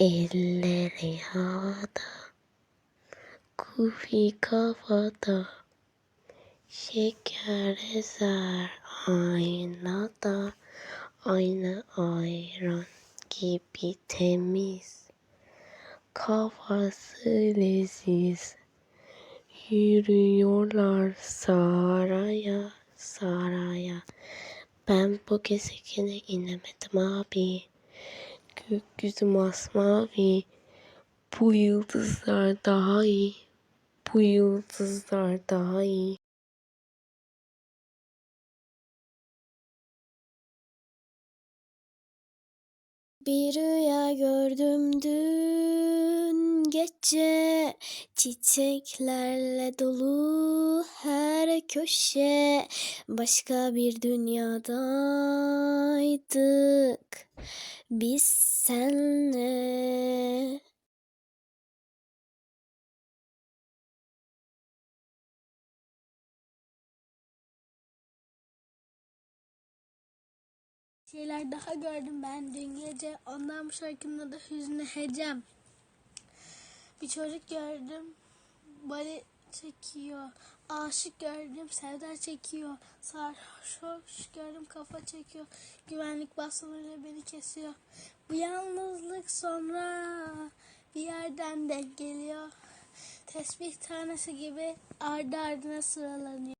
Elleri havada, kufi kafada, şeker ezer aynada, aynı ayran gibi temiz, kafası leziz. Yürüyorlar saraya, saraya. Ben bu gezegene inemedim abi. Gökyüzü masmavi. Bu yıldızlar daha iyi. Bu yıldızlar daha iyi. Bir rüya gördüm dün gece Çiçeklerle dolu her köşe Başka bir dünyadaydık Biz senle şeyler daha gördüm ben dün gece. Ondan bu şarkının adı Hüznü Hecem. Bir çocuk gördüm. Bali çekiyor. Aşık gördüm. Sevda çekiyor. Sarhoş gördüm. Kafa çekiyor. Güvenlik basmalarıyla beni kesiyor. Bu yalnızlık sonra bir yerden denk geliyor. Tesbih tanesi gibi ardı ardına sıralanıyor.